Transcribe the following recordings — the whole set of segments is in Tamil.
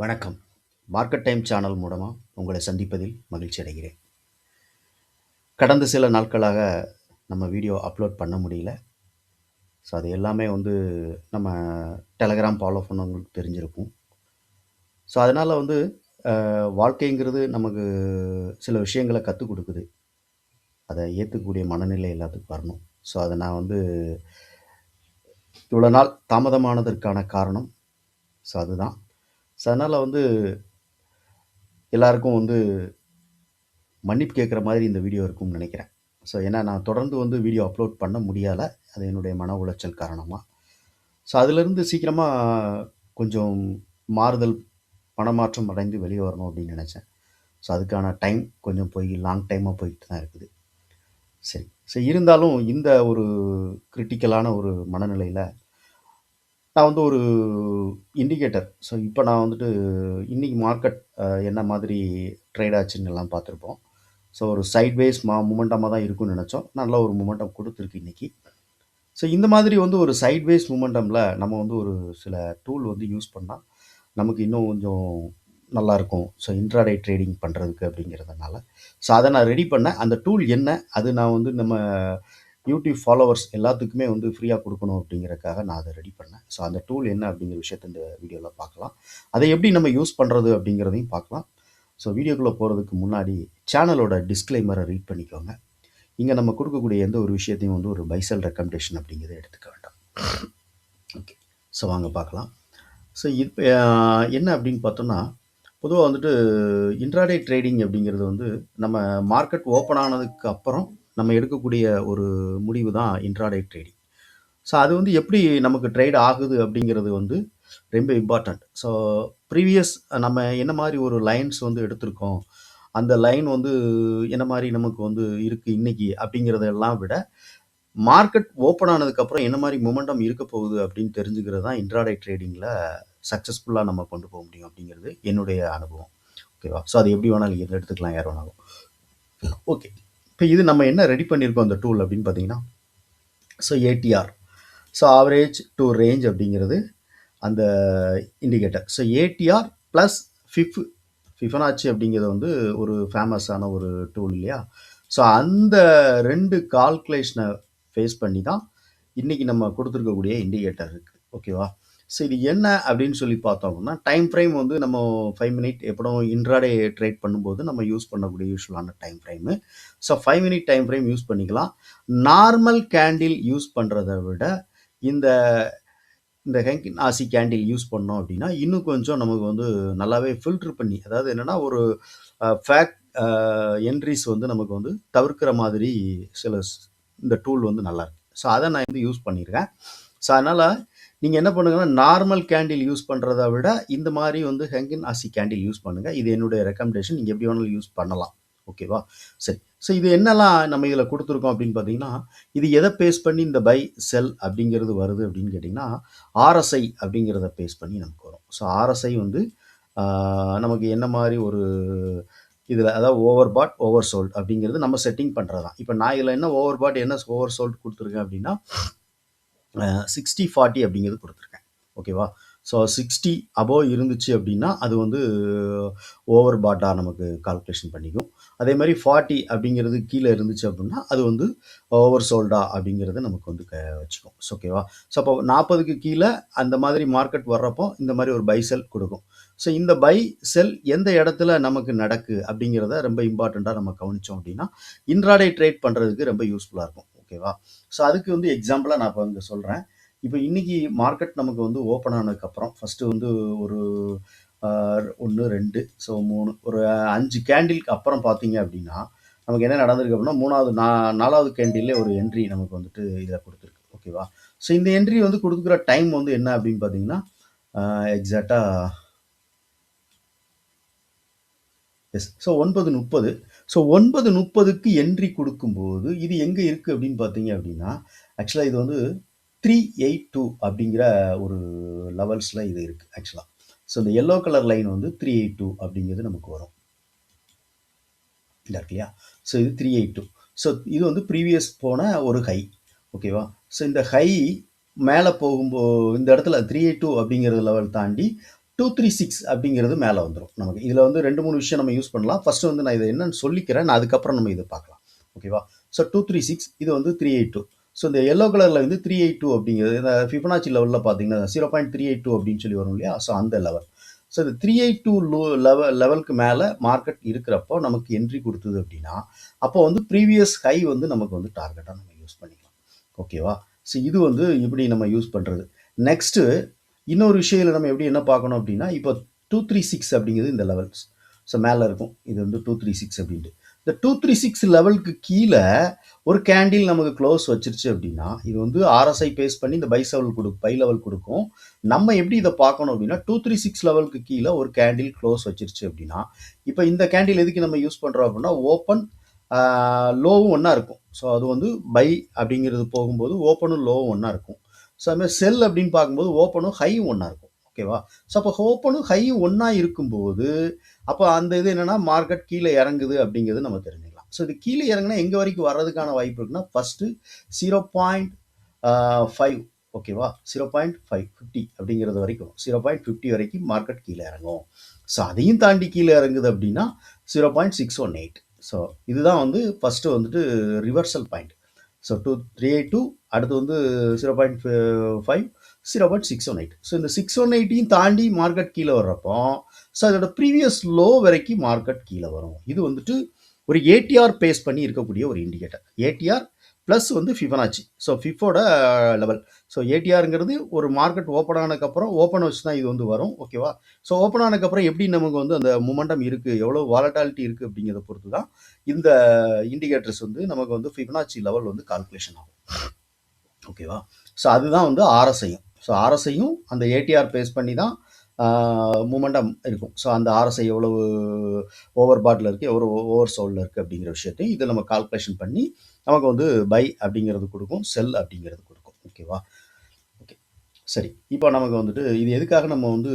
வணக்கம். மார்க்கெட் டைம் சேனல் மூலமாக உங்களை சந்திப்பதில் மகிழ்ச்சி அடைகிறேன். கடந்த சில நாட்களாக நம்ம வீடியோ அப்லோட் பண்ண முடியல. ஸோ அது எல்லாமே வந்து நம்ம டெலகிராம் ஃபாலோ பண்ணவங்களுக்கு தெரிஞ்சிருக்கும். ஸோ அதனால் வந்து வாழ்க்கைங்கிறது நமக்கு சில விஷயங்களை கற்றுக் கொடுக்குது. அதை ஏற்றுக்கக்கூடிய மனநிலை எல்லாத்துக்கும் வரணும். ஸோ அதை நான் வந்து இவ்வளோ நாள் தாமதமானதற்கான காரணம். ஸோ அதுதான். ஸோ அதனால் வந்து எல்லாருக்கும் வந்து மன்னிப்பு கேட்குற மாதிரி இந்த வீடியோ இருக்கும்னு நினைக்கிறேன். ஸோ ஏன்னா நான் தொடர்ந்து வந்து வீடியோ அப்லோட் பண்ண முடியலை. அது என்னுடைய மன உளைச்சல் காரணமாக ஸோ அதிலிருந்து சீக்கிரமாக கொஞ்சம் மாறுதல் பணமாற்றம் அடைந்து வெளியே வரணும் அப்படின்னு நினச்சேன். ஸோ அதுக்கான டைம் கொஞ்சம் போய் லாங் டைமாக போய்கிட்டு தான் இருக்குது. சரி. ஸோ இருந்தாலும் இந்த ஒரு கிரிட்டிக்கலான ஒரு மனநிலையில் நான் வந்து ஒரு இண்டிகேட்டர் ஸோ இப்போ நான் வந்துட்டு இன்றைக்கி மார்க்கெட் என்ன மாதிரி ட்ரேட் ஆச்சுன்னு எல்லாம் பார்த்துருப்போம். ஸோ ஒரு சைட்வேஸ் மா மூமெண்டமாக தான் இருக்கும்னு நினச்சோம். நல்ல ஒரு மூமெண்டம் கொடுத்துருக்கு இன்றைக்கி ஸோ இந்த மாதிரி வந்து ஒரு சைட்வேஸ் மூமெண்டமில் நம்ம வந்து ஒரு சில டூல் வந்து யூஸ் பண்ணால் நமக்கு இன்னும் கொஞ்சம் நல்லாயிருக்கும் ஸோ இன்ட்ராடே ட்ரேடிங் பண்ணுறதுக்கு அப்படிங்கிறதுனால. ஸோ அதை நான் ரெடி பண்ணேன். அந்த டூல் என்ன? அது நான் வந்து நம்ம யூடியூப் ஃபாலோவர்ஸ் எல்லாத்துக்குமே வந்து ஃப்ரீயாக கொடுக்கணும் அப்படிங்கிறக்காக நான் அதை ரெடி பண்ணேன். ஸோ அந்த டூல் என்ன அப்படிங்கிற விஷயத்த இந்த வீடியோவில் பார்க்கலாம். அதை எப்படி நம்ம யூஸ் பண்ணுறது அப்படிங்கிறதையும் பார்க்கலாம். ஸோ வீடியோக்குள்ளே போகிறதுக்கு முன்னாடி சேனலோட டிஸ்க்ளைமரை ரீட் பண்ணிக்கோங்க. இங்கே நம்ம கொடுக்கக்கூடிய எந்த ஒரு விஷயத்தையும் வந்து ஒரு பைசல் ரெக்கமெண்டேஷன் அப்படிங்கிறத எடுத்துக்க வேண்டாம். ஓகே ஸோ வாங்க பார்க்கலாம். ஸோ இப்போ என்ன அப்படின்னு பார்த்தோம்னா பொதுவாக வந்துட்டு இன்ட்ராடே ட்ரேடிங் அப்படிங்கிறது வந்து நம்ம மார்க்கெட் ஓப்பன் ஆனதுக்கு அப்புறம் நம்ம எடுக்கக்கூடிய ஒரு முடிவு தான் இன்ட்ராடே ட்ரேடிங் ஸோ அது வந்து எப்படி நமக்கு ட்ரேட் ஆகுது அப்படிங்கிறது வந்து ரொம்ப இம்பார்ட்டண்ட் ஸோ ப்ரீவியஸ் நம்ம என்ன மாதிரி ஒரு லைன்ஸ் வந்து எடுத்திருக்கோம் அந்த லைன் வந்து என்ன மாதிரி நமக்கு வந்து இருக்குது இன்னைக்கு அப்படிங்கிறதெல்லாம் விட மார்க்கெட் ஓப்பன் ஆனதுக்கப்புறம் என்ன மாதிரி மொமெண்டம் இருக்க போகுது அப்படின்னு தெரிஞ்சுக்கிறது தான் இன்ட்ராடே ட்ரேடிங்கில் சக்ஸஸ்ஃபுல்லாக நம்ம கொண்டு போக முடியும் அப்படிங்கிறது என்னுடைய அனுபவம். ஓகேவா ஸோ அது எப்படி வேணாலும் நீங்கள் எடுத்துக்கலாம் யார் வேணாலும். ஓகே இப்போ இது நம்ம என்ன ரெடி பண்ணியிருக்கோம் அந்த டூல் அப்படின்னு பார்த்தீங்கன்னா so ATR so average true range அப்படிங்கிறது அந்த indicator so ATR plus fib Fibonacci அப்படிங்கிறது வந்து ஒரு ஃபேமஸான ஒரு டூல் இல்லையா? ஸோ அந்த ரெண்டு கால்குலேஷனை ஃபேஸ் பண்ணி தான் இன்றைக்கி நம்ம கொடுத்துருக்கக்கூடிய இண்டிகேட்டர் இருக்குது ஓகேவா ஸோ இது என்ன அப்படின்னு சொல்லி பார்த்தோம் அப்படின்னா டைம் ஃப்ரேம் வந்து நம்ம ஃபைவ் மினிட் எப்படும் இன்ட்ராடே ட்ரேட் பண்ணும்போது நம்ம யூஸ் பண்ணக்கூடிய யூஸ்வலான time frame so five minute time frame use பண்ணிக்கலாம். நார்மல் கேண்டில் யூஸ் பண்ணுறத விட இந்த இந்த ஹெங்கின் ஆசி கேண்டில் யூஸ் பண்ணோம் அப்படின்னா இன்னும் கொஞ்சம் நமக்கு வந்து நல்லாவே ஃபில்ட்ரு பண்ணி அதாவது என்னென்னா ஒரு ஃபேக்ட் என்ட்ரிஸ் வந்து நமக்கு வந்து தவிர்க்கிற மாதிரி சில இந்த டூல் வந்து நல்லாயிருக்கு ஸோ அதை நான் வந்து யூஸ் பண்ணியிருக்கேன். ஸோ அதனால் நீங்கள் என்ன பண்ணுங்கன்னா நார்மல் கேண்டில் யூஸ் பண்ணுறத விட இந்த மாதிரி வந்து ஹெங்கின் ஆசி கேண்டில் யூஸ் பண்ணுங்கள் இது என்னுடைய ரெக்கமெண்டேஷன் நீங்கள் எப்படி வேணாலும் யூஸ் பண்ணலாம். ஓகேவா சரி. ஸோ இது என்னெல்லாம் நம்ம இதில் கொடுத்துருக்கோம் அப்படின்னு பார்த்தீங்கன்னா இது எதை பேஸ் பண்ணி இந்த பை செல் அப்படிங்கிறது வருது அப்படின்னு கேட்டிங்கன்னா ஆர்எஸ்ஐ அப்படிங்கிறத பேஸ் பண்ணி நமக்கு வரும். ஸோ ஆர்எஸ்ஐ வந்து நமக்கு என்ன மாதிரி ஒரு இதில் அதாவது ஓவர் பாட் ஓவர் சோல்ட் அப்படிங்கிறது நம்ம செட்டிங் பண்ணுறது தான் இப்போ நான் இதில் என்ன ஓவர் பாட் என்ன ஓவர் சோல்ட் கொடுத்துருக்கேன் அப்படின்னா சிக்ஸ்டி ஃபார்ட்டி அப்படிங்கிறது கொடுத்துருக்கேன். ஓகேவா ஸோ சிக்ஸ்டி அபோவ் இருந்துச்சு அப்படின்னா அது வந்து ஓவர் பாட்டாக நமக்கு கால்குலேஷன் பண்ணிக்கும். அதே மாதிரி ஃபார்ட்டி அப்படிங்கிறது கீழே இருந்துச்சு அப்படின்னா அது வந்து ஓவர் சோல்டா அப்படிங்கிறது நமக்கு வந்து க வச்சுக்கும். ஸோ ஓகேவா ஸோ அப்போ நாற்பதுக்கு கீழே அந்த மாதிரி மார்க்கெட் வர்றப்போ இந்த மாதிரி ஒரு பை செல் கொடுக்கும். ஸோ இந்த பை செல் எந்த இடத்துல நமக்கு நடக்கு அப்படிங்கிறத ரொம்ப இம்பார்ட்டண்ட்டாக நம்ம கவனித்தோம் அப்படின்னா இன்ட்ராடே ட்ரேட் பண்ணுறதுக்கு ரொம்ப யூஸ்ஃபுல்லாக இருக்கும். ஓகேவா? ஸோ அதுக்கு வந்து எக்ஸாம்பிளாக நான் இப்போ இங்கே சொல்கிறேன் இப்போ இன்னைக்கு மார்க்கெட் நமக்கு வந்து ஓப்பன் ஆனதுக்கப்புறம் ஃபஸ்ட்டு வந்து ஒரு ஒன்று ரெண்டு ஸோ மூணு ஒரு அஞ்சு கேண்டிலுக்கு அப்புறம் பார்த்தீங்க அப்படின்னா நமக்கு என்ன நடந்திருக்கு அப்படின்னா மூணாவது நா நாலாவது கேண்டில்லே ஒரு என்ட்ரி நமக்கு வந்துட்டு இதில் கொடுத்துருக்கு. ஓகேவா? ஸோ இந்த என்ட்ரி வந்து கொடுக்குற டைம் வந்து என்ன அப்படின்னு பார்த்தீங்கன்னா எக்ஸாக்டாக எஸ் ஸோ ஒன்பது முப்பது. ஸோ ஒன்பது முப்பதுக்கு என்ட்ரி கொடுக்கும்போது இது எங்கே இருக்குது அப்படின்னு பார்த்தீங்க அப்படின்னா ஆக்சுவலாக இது வந்து த்ரீ எயிட் டூ அப்படிங்கிற ஒரு லெவல்ஸில் இது இருக்குது ஆக்சுவலாக ஸோ இந்த எல்லோ கலர் லைன் வந்து த்ரீ எயிட் டூ அப்படிங்கிறது நமக்கு வரும். இல்லை இருக்கு இல்லையா? ஸோ இது த்ரீ எயிட் டூ ஸோ இது வந்து ப்ரீவியஸ் போன ஒரு ஹை ஓகேவா ஸோ இந்த ஹை மேலே போகும்போது இந்த இடத்துல த்ரீ எயிட் டூ அப்படிங்கிற லெவல் தாண்டி டூ த்ரீ சிக்ஸ் அப்படிங்கிறது மேலே வந்துடும் நமக்கு இதில் வந்து ரெண்டு மூணு விஷயம் நம்ம யூஸ் பண்ணலாம். ஃபஸ்ட்டு வந்து நான் இதை என்னென்னு சொல்லிக்கிறேன். நான் அதுக்கப்புறம் நம்ம இதை பார்க்கலாம். ஓகேவா ஸோ டூ த்ரீ சிக்ஸ் இது வந்து த்ரீ எயிட் டூ ஸோ இந்த எல்லோ கலரில் வந்து த்ரீ எயிட் டூ அப்படிங்கிறது இந்த ஃபிபனாச்சி லெவலில் பார்த்தீங்கன்னா zero point three eight two அப்படின்னு சொல்லி வரும் இல்லையா? ஸோ அந்த லெவல் ஸோ இந்த three eight two low level லெவலுக்கு மேலே மார்க்கெட் இருக்கிறப்போ நமக்கு என்ட்ரி கொடுத்தது அப்படின்னா அப்போ வந்து ப்ரீவியஸ் ஹை வந்து நமக்கு வந்து டார்கெட்டாக நம்ம யூஸ் பண்ணிக்கலாம். ஓகேவா ஸோ இது வந்து இப்படி நம்ம யூஸ் பண்ணுறது நெக்ஸ்ட்டு இன்னொரு விஷயத்தில் நம்ம எப்படி என்ன பார்க்கணும் அப்படின்னா இப்போ டூ த்ரீ சிக்ஸ் அப்படிங்கிறது இந்த லெவல்ஸ் ஸோ மேலே இருக்கும். இது வந்து டூ த்ரீ சிக்ஸ் அப்படின்ட்டு. இந்த டூ த்ரீ சிக்ஸ் லெவலுக்கு கீழே ஒரு கேண்டில் நமக்கு க்ளோஸ் வச்சிருச்சு அப்படின்னா இது வந்து ஆர்எஸ்ஐ பேஸ் பண்ணி இந்த பை லெவல் கொடு பை லெவல் கொடுக்கும். நம்ம எப்படி இதை பார்க்கணும் அப்படின்னா டூ த்ரீ சிக்ஸ் லெவலுக்கு கீழே ஒரு கேண்டில் க்ளோஸ் வச்சிருச்சு அப்படின்னா இப்போ இந்த கேண்டில் எதுக்கு நம்ம யூஸ் பண்ணுறோம் அப்படின்னா ஓப்பன் லோவும் ஒன்றா இருக்கும். ஸோ அது வந்து பை அப்படிங்கிறது போகும்போது ஓப்பனும் லோவும் ஒன்றா இருக்கும். ஸோ அதுமாதிரி செல் அப்படின்னு பார்க்கும்போது ஓப்பனும் ஹையும் ஒன்றா இருக்கும். ஓகேவா ஸோ அப்போ ஓப்பனும் ஹையும் ஒன்றா இருக்கும்போது அப்போ அந்த இது என்னென்னா மார்க்கெட் கீழே இறங்குது அப்படிங்கிறது நம்ம தெரிஞ்சுக்கலாம். ஸோ இது கீழே இறங்குனா எங்கே வரைக்கும் வர்றதுக்கான வாய்ப்பு இருக்குன்னா ஃபஸ்ட்டு ஜீரோ பாயிண்ட் ஃபைவ் ஓகேவா ஜீரோ பாயிண்ட் ஃபைவ் ஃபிஃப்டி அப்படிங்கிறது வரைக்கும். ஜீரோ பாயிண்ட் ஃபிஃப்டி வரைக்கும் மார்க்கெட் கீழே இறங்கும். ஸோ அதையும் தாண்டி கீழே இறங்குது அப்படின்னா zero point six one eight so இதுதான் வந்து ஃபஸ்ட்டு வந்துட்டு reversal point so two three eight two அடுத்து வந்து zero point five zero point six one eight so இந்த சிக்ஸ் ஒன் எயிட்டையும் தாண்டி மார்க்கெட் கீழே வர்றப்போ ஸோ அதோட ப்ரீவியஸ் லோ வரைக்கும் மார்க்கெட் கீழே வரும். இது வந்துட்டு ஒரு ஏடிஆர் பேஸ் பண்ணி இருக்கக்கூடிய ஒரு இண்டிகேட்டர் ஏடிஆர் ப்ளஸ் வந்து ஃபிஃபனாச்சி ஸோ ஃபிஃபோட லெவல் ஸோ ஏடிஆருங்கிறது ஒரு மார்க்கெட் ஓப்பன் ஆனதுக்கப்புறம் ஓப்பன் வச்சு தான் இது வந்து வரும். ஓகேவா ஸோ ஓப்பன் ஆனதுக்கப்புறம் எப்படி நமக்கு வந்து அந்த மொமெண்டம் இருக்குது எவ்வளோ வாலட்டாலிட்டி இருக்குது அப்படிங்கிறத பொறுத்து தான் இந்த இண்டிகேட்டர்ஸ் வந்து நமக்கு வந்து ஃபிஃபனாச்சி லெவல் வந்து கால்குலேஷன் ஆகும். ஓகேவா ஸோ அதுதான் வந்து ஆர்எஸ்ஐயும் ஸோ ஆர்எஸ்ஐயும் அந்த ஏடிஆர் பேஸ் பண்ணி தான் மூமெண்டம் இருக்கும். ஸோ அந்த ஆர்எஸ்ஐ எவ்வளவு ஓவர் பாட்டில் இருக்குது எவ்வளோ ஓவர் சோலில் இருக்குது அப்படிங்கிற விஷயத்தையும் இதை நம்ம கால்குலேஷன் பண்ணி நமக்கு வந்து பை அப்படிங்கிறது கொடுக்கும் செல் அப்படிங்கிறது கொடுக்கும். ஓகேவா ஓகே சரி. இப்போ நமக்கு வந்துட்டு இது எதுக்காக நம்ம வந்து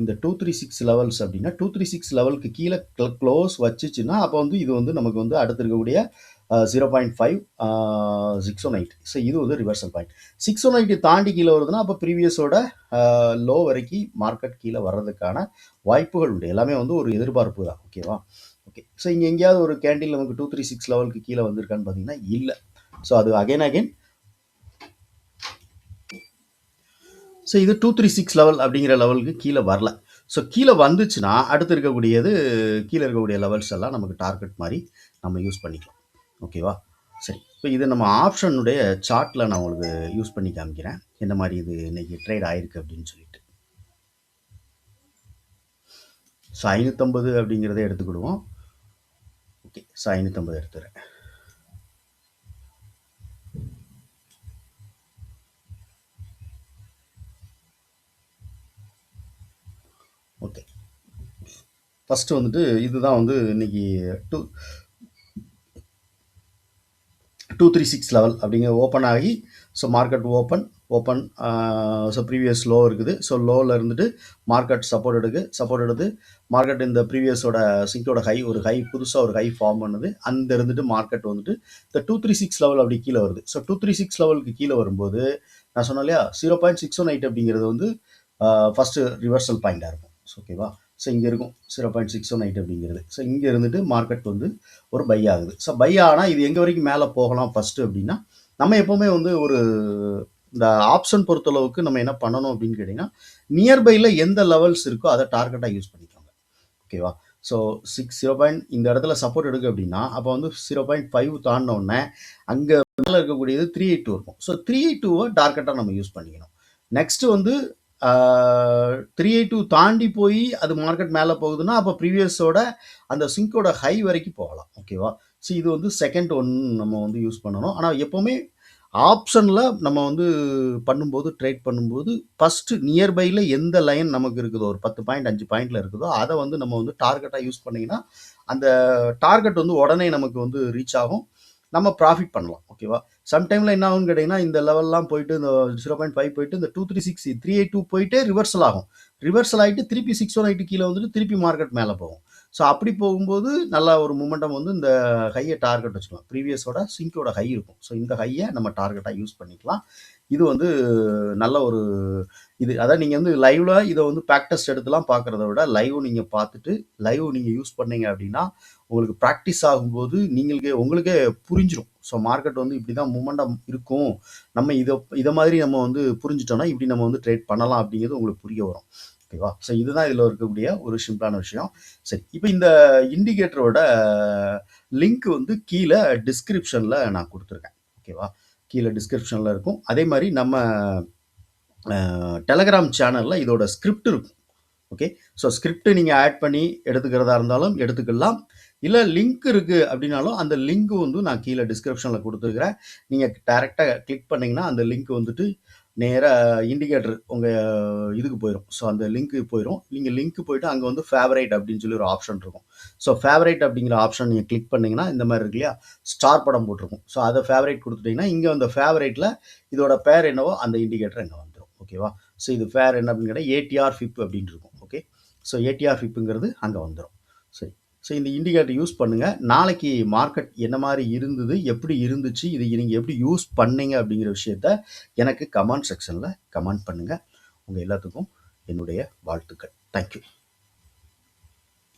இந்த டூ த்ரீ சிக்ஸ் லெவல்ஸ் அப்படின்னா டூ த்ரீ சிக்ஸ் லெவலுக்கு கீழே க்ளோஸ் வச்சுச்சுன்னா அப்போ வந்து இது வந்து நமக்கு வந்து அடுத்து இருக்கக்கூடிய zero point five six one eight so இது வந்து reversal point six one eight தாண்டி கீழே வருதுன்னா அப்போ ப்ரீவியஸோட லோ வரைக்கும் மார்க்கெட் கீழே வர்றதுக்கான வாய்ப்புகள் உண்டு. எல்லாமே வந்து ஒரு எதிர்பார்ப்பு தான். ஓகேவா ஓகே ஸோ இங்கே எங்கேயாவது ஒரு கேண்டில் நமக்கு டூ த்ரீ சிக்ஸ் லெவலுக்கு கீழே வந்திருக்கான்னு பார்த்தீங்கன்னா இல்லை. ஸோ அது அகைன் அகைன் ஸோ இது டூ த்ரீ சிக்ஸ் லெவல் அப்படிங்கிற லெவலுக்கு கீழே வரல. ஸோ கீழே வந்துச்சுன்னா அடுத்து இருக்கக்கூடியது கீழே இருக்கக்கூடிய லெவல்ஸ் எல்லாம் நமக்கு டார்கெட் மாதிரி நம்ம யூஸ் பண்ணிக்கலாம். ஓகேவா? சரி. இப்போ இது நம்ம ஆப்ஷனுடைய சார்ட்டில் நான் உங்களுக்கு யூஸ் பண்ணி காமிக்கிறேன். என்ன மாதிரி இது இன்னைக்கு ட்ரேட் ஆயிருக்கு அப்படின்னு சொல்லிட்டு. ஸோ ஐநூற்றம்பது அப்படிங்கிறத எடுத்துக்கிடுவோம். ஓகே. ஸோ ஐநூற்றம்பது எடுத்துகிறேன் ஓகே. ஃபஸ்ட்டு வந்துட்டு இதுதான் வந்து இன்னைக்கு two two three six level அப்படிங்கிற ஓப்பன் ஆகி so market open open so previous low இருக்குது. ஸோ லோவில் இருந்துட்டு மார்க்கெட் சப்போர்ட் எடுக்கு. சப்போர்ட் எடுத்து மார்க்கெட் இந்த ப்ரீவியஸோட சிங்கோட ஹை ஒரு ஹை புதுசாக ஒரு ஹை ஃபார்ம் பண்ணுது. அந்த இருந்துட்டு மார்க்கெட் வந்துட்டு இந்த டூ த்ரீ சிக்ஸ் லெவல் அப்படி கீழே வருது. ஸோ டூ த்ரீ சிக்ஸ் லெவலுக்கு கீழே வரும்போது நான் சொன்னேன் இல்லையா zero point six one eight அப்படிங்கிறது வந்து ஃபஸ்ட்டு ரிவர்சல் பாயிண்டாக இருக்கும். ஓகேவா ஸோ இங்கே இருக்கும் zero point six one eight அப்படிங்கிறது. ஸோ இங்கே இருந்துட்டு மார்க்கெட் வந்து ஒரு பை ஆகுது. ஸோ பை ஆனால் இது எங்கே வரைக்கும் மேலே போகலாம் ஃபஸ்ட்டு அப்படின்னா நம்ம எப்போவுமே வந்து ஒரு இந்த ஆப்ஷன் பொறுத்தளவுக்கு நம்ம என்ன பண்ணணும் அப்படின்னு கேட்டிங்கன்னா நியர்பையில் எந்த லெவல்ஸ் இருக்கோ அதை டார்கெட்டாக யூஸ் பண்ணிக்கோங்க. ஓகேவா ஸோ சிக்ஸ் ஜீரோ பாயிண்ட் இந்த இடத்துல சப்போர்ட் எடுக்கு அப்படின்னா அப்போ வந்து ஜீரோ பாயிண்ட் ஃபைவ் தாண்டினோடனே அங்கே மேலே இருக்கக்கூடியது த்ரீ எயிட் டூ இருக்கும். ஸோ த்ரீ எயிட் டூவை டார்கெட்டாக நம்ம யூஸ் பண்ணிக்கணும். நெக்ஸ்ட்டு வந்து த்ரீ எயிட் டூ தாண்டி போய் அது மார்க்கெட் மேலே போகுதுன்னா அப்போ ப்ரீவியஸோட அந்த சிங்கோட ஹை வரைக்கும் போகலாம். ஓகேவா ஸோ இது வந்து செகண்ட் ஒன் நம்ம வந்து யூஸ் பண்ணணும். ஆனால் எப்போவுமே ஆப்ஷனில் நம்ம வந்து பண்ணும்போது ட்ரேட் பண்ணும்போது ஃபஸ்ட்டு நியர்பையில் எந்த லைன் நமக்கு இருக்குதோ ஒரு பத்து பாயிண்ட் அஞ்சு பாயிண்டில் இருக்குதோ அதை வந்து நம்ம வந்து டார்கெட்டாக யூஸ் பண்ணிங்கன்னா அந்த டார்கெட் வந்து உடனே நமக்கு வந்து ரீச் ஆகும். நம்ம ப்ராஃபிட் பண்ணலாம். ஓகேவா சம்டைமில் என்ன ஆகும்னு கேட்டிங்கன்னா இந்த லெவல்லாம் போயிட்டு இந்த ஜீரோ பாயிண்ட் ஃபைவ் போயிட்டு இந்த two three six three eight two போயிட்டு ரிவர்சல் ஆகும். ரிவர்சல் ஆகிட்டு திருப்பி சிக்ஸ் ஒன் எயிட்டு கீழே வந்துட்டு திருப்பி மார்க்கெட் மேலே போகும். ஸோ அப்படி போகும்போது நல்லா ஒரு மூமெண்டம் வந்து இந்த ஹையை டார்கெட் வச்சுக்கலாம். ப்ரீவியஸோட சிங்கோட ஹை இருக்கும். ஸோ இந்த ஹையை நம்ம டார்கெட்டாக யூஸ் பண்ணிக்கலாம். இது வந்து நல்ல ஒரு இது. அதான் நீங்கள் வந்து லைவில் இதை வந்து ப்ராக்டிஸ் எடுத்துலாம் பார்க்குறத விட லைவ் நீங்கள் பார்த்துட்டு லைவ் நீங்கள் யூஸ் பண்ணீங்க அப்படின்னா உங்களுக்கு ப்ராக்டிஸ் ஆகும்போது நீங்களுக்கே உங்களுக்கே புரிஞ்சிடும் ஸோ மார்க்கெட் வந்து இப்படி தான் மூமெண்டம் இருக்கும். நம்ம இதை இதை மாதிரி நம்ம வந்து புரிஞ்சிட்டோம்னா இப்படி நம்ம வந்து ட்ரேட் பண்ணலாம் அப்படிங்கிறது உங்களுக்கு புரிய வரும். ஓகேவா? ஸோ இதுதான் இதில் இருக்கக்கூடிய ஒரு சிம்பிளான விஷயம். சரி இப்போ இந்த இண்டிகேட்டரோட லிங்க் வந்து கீழே டிஸ்கிரிப்ஷனில் நான் கொடுத்துருக்கேன். ஓகேவா? கீழே டிஸ்கிரிப்ஷனில் இருக்கும். அதே மாதிரி நம்ம டெலகிராம் சேனலில் இதோட ஸ்கிரிப்ட் இருக்கும். ஓகே? ஸோ ஸ்கிரிப்ட் நீங்கள் ஆட் பண்ணி எடுத்துக்கிறதா இருந்தாலும் எடுத்துக்கலாம். இல்லை லிங்க் இருக்குது அப்படின்னாலும் அந்த லிங்க் வந்து நான் கீழே டிஸ்கிரிப்ஷனில் கொடுத்துருக்குறேன். நீங்கள் டேரெக்டாக கிளிக் பண்ணிங்கன்னா அந்த லிங்க் வந்துட்டு நேராக இண்டிகேட்டர் உங்கள் இதுக்கு போயிடும் ஸோ அந்த லிங்க்கு போயிடும் நீங்கள் லிங்க்கு போயிட்டு அங்கே வந்து ஃபேவரைட் அப்படின்னு சொல்லி ஒரு ஆப்ஷன் இருக்கும். ஸோ ஃபேவரைட் அப்படிங்கிற ஆப்ஷன் நீங்கள் கிளிக் பண்ணிங்கன்னா இந்த மாதிரி இருக்கு இல்லையா? ஸ்டார் படம் போட்டிருக்கும். ஸோ அதை ஃபேவரைட் கொடுத்துட்டிங்கன்னா இங்கே அந்த ஃபேவரைட்டில் இதோட பேர் என்னவோ அந்த இண்டிகேட்டர் இங்கே வந்துடும் ஓகேவா ஸோ இது ஃபேர் என்ன அப்படின்னு கேட்டால் ஏடிஆர் ஃபிப் அப்படின்னு இருக்கும். ஓகே ஸோ ஏடிஆர் ஃபிப்புங்கிறது அங்கே வந்துடும் சரி. ஸோ இந்த இண்டிகேட்டர் யூஸ் பண்ணுங்கள் நாளைக்கு மார்க்கெட் என்ன மாதிரி இருந்தது எப்படி இருந்துச்சு இது நீங்கள் எப்படி யூஸ் பண்ணீங்க அப்படிங்கிற விஷயத்த எனக்கு கமெண்ட் செக்ஷனில் கமெண்ட் பண்ணுங்கள் உங்கள் எல்லாத்துக்கும் என்னுடைய வாழ்த்துக்கள். தேங்க்யூ